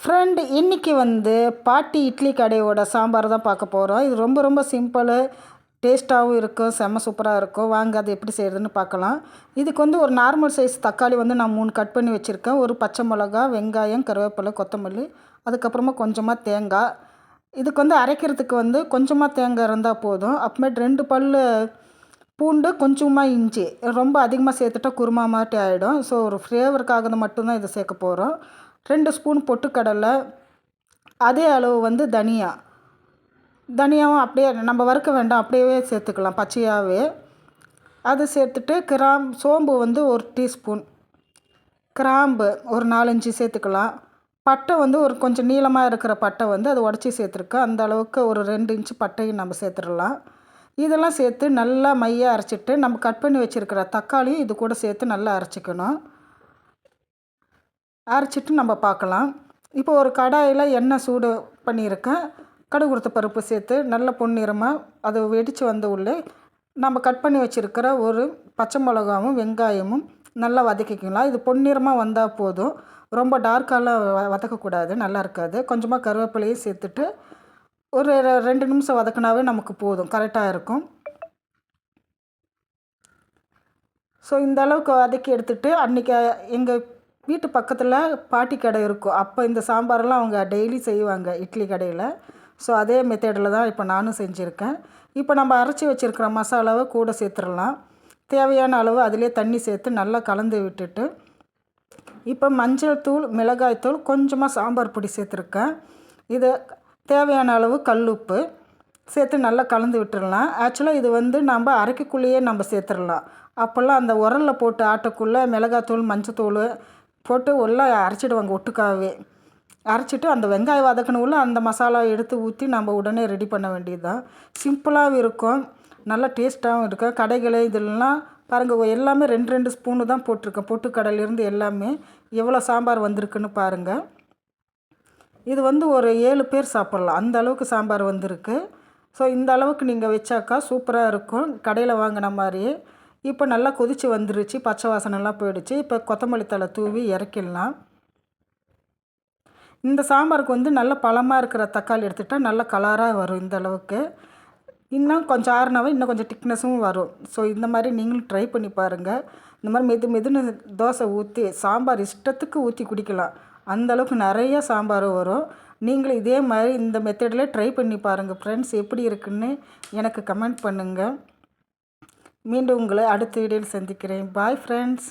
Friend இன்றைக்கி வந்து பாட்டி இட்லி கடையோட சாம்பார் தான் பார்க்க போகிறோம் இது ரொம்ப ரொம்ப சிம்பிளு டேஸ்ட்டாகவும் இருக்கும் செம்ம சூப்பராக இருக்கும். வாங்க அது எப்படி செய்கிறதுன்னு பார்க்கலாம். இதுக்கு வந்து ஒரு நார்மல் சைஸ் தக்காளி வந்து நான் மூணு கட் பண்ணி வச்சுருக்கேன். ஒரு பச்சை மிளகா வெங்காயம் கருவேப்பிலை கொத்தமல்லி அதுக்கப்புறமா கொஞ்சமாக தேங்காய். இதுக்கு வந்து அரைக்கிறதுக்கு வந்து கொஞ்சமாக தேங்காய் இருந்தால் போதும். அப்புறமேட்டு ரெண்டு பல் பூண்டு கொஞ்சமாக இஞ்சி. ரொம்ப அதிகமாக சேர்த்துட்டா குருமா மாட்டி ஆகிடும் ஸோ ஒரு ஃப்ளேவருக்காக மட்டும்தான் இதை சேர்க்க போகிறோம் ரெண்டு ஸ்பூன் பொட்டுக்கடலை அதே அளவு வந்து தனியா. தனியாவும் அப்படியே நம்ம வறுக்க வேண்டாம் அப்படியே சேர்த்துக்கலாம் பச்சையாகவே அது சேர்த்துட்டு கிராம் சோம்பு வந்து ஒரு டீஸ்பூன். கிராம்பு ஒரு நாலஞ்சு சேர்த்துக்கலாம். பட்டை வந்து ஒரு கொஞ்சம் நீளமாக இருக்கிற பட்டை வந்து அதை உடச்சி சேர்த்துருக்கேன் அந்த அளவுக்கு ஒரு ரெண்டு இன்ச்சு பட்டையும் நம்ம சேர்த்துடலாம். இதெல்லாம் சேர்த்து நல்லா மையாக அரைச்சிட்டு நம்ம கட் பண்ணி வச்சுருக்கிற தக்காளியும் இது கூட சேர்த்து நல்லா அரைச்சிக்கணும். அரைச்சிட்டு நம்ம பார்க்கலாம். இப்போ ஒரு கடாயில் எண்ணெய் சூடு பண்ணியிருக்கேன். கடுகு கொடுத்த பருப்பு சேர்த்து நல்ல பொன்னிறமாக அது வெடித்து வந்த உள்ளே நம்ம கட் பண்ணி வச்சுருக்கிற ஒரு பச்சை மிளகாவும் வெங்காயமும் நல்லா வதக்கிக்கலாம். இது பொன்னிறமாக வந்தால் போதும். ரொம்ப டார்க்காலாம் வதக்கக்கூடாது. நல்லா இருக்காது. கொஞ்சமாக கருவேப்பிலையும் சேர்த்துட்டு ஒரு ரெண்டு நிமிஷம் வதக்கினாவே நமக்கு போதும். கரெக்டாக இருக்கும். ஸோ இந்த அளவுக்கு வதக்கி எடுத்துகிட்டு அன்றைக்கி எங்கள் வீட்டு பக்கத்தில் பாட்டி கடை இருக்கும். அப்போ இந்த சாம்பாரெல்லாம் அவங்க டெய்லி செய்வாங்க இட்லி கடையில். ஸோ அதே மெத்தேடில் தான் இப்போ நானும் செஞ்சுருக்கேன். இப்போ நம்ம அரைச்சி வச்சுருக்கிற மசாலாவை கூட சேர்த்துடலாம். தேவையான அளவு அதிலே தண்ணி சேர்த்து நல்லா கலந்து விட்டுட்டு இப்போ மஞ்சள் தூள் மிளகாய் தூள் கொஞ்சமாக சாம்பார் பொடி சேர்த்துருக்கேன். இது தேவையான அளவு கல்லுப்பு சேர்த்து நல்லா கலந்து விட்டுடலாம். ஆக்சுவலாக இது வந்து நம்ம அரைக்கக்குள்ளேயே நம்ம சேர்த்துடலாம். அப்போல்லாம் அந்த உரலில் போட்டு ஆட்டக்குள்ளே மிளகாத்தூள் மஞ்சத்தூள் போட்டு உள்ளே அரைச்சிடுவாங்க ஒட்டுக்காகவே அரைச்சிட்டு அந்த வெங்காயம் வதக்கணுள்ள அந்த மசாலா எடுத்து ஊற்றி நம்ம உடனே ரெடி பண்ண வேண்டியது தான் சிம்பிளாகவும் இருக்கும். நல்லா டேஸ்ட்டாகவும் இருக்கும். கடைகள் இதெல்லாம் பாருங்கள் எல்லாமே ரெண்டு ரெண்டு ஸ்பூனு தான் போட்டிருக்கேன் பொட்டுக்கடலேருந்து எல்லாமே எவ்வளோ சாம்பார் வந்திருக்குன்னு பாருங்கள் இது வந்து ஒரு ஏழு பேர் சாப்பிட்லாம். அந்த அளவுக்கு சாம்பார் வந்திருக்கு. ஸோ இந்த அளவுக்கு நீங்கள் வச்சாக்கா சூப்பராக இருக்கும். கடையில் வாங்கின மாதிரியே இப்போ நல்லா கொதித்து வந்துருச்சு பச்சை வாசனைலாம் போயிடுச்சு. இப்போ கொத்தமல்லி தலை தூவி இறக்கிடலாம். இந்த சாம்பாருக்கு வந்து நல்ல பழமாக இருக்கிற தக்காளி எடுத்துகிட்டா நல்ல கலராக வரும் இந்த அளவுக்கு. இன்னும் கொஞ்சம் ஆறுனாவே இன்னும் கொஞ்சம் திக்னஸும் வரும். ஸோ இந்த மாதிரி நீங்களும் ட்ரை பண்ணி பாருங்கள் இந்த மாதிரி மெது மெதுன்னு தோசை ஊற்றி சாம்பார் இஷ்டத்துக்கு ஊற்றி குடிக்கலாம். அந்தளவுக்கு நிறைய சாம்பார் வரும். நீங்களும் இதே மாதிரி இந்த மெத்தடில் ட்ரை பண்ணி பாருங்கள் ஃப்ரெண்ட்ஸ் எப்படி இருக்குன்னு எனக்கு கமெண்ட் பண்ணுங்கள் மீண்டும் உங்களை அடுத்த வீடியோவில் சந்திக்கிறேன். Bye friends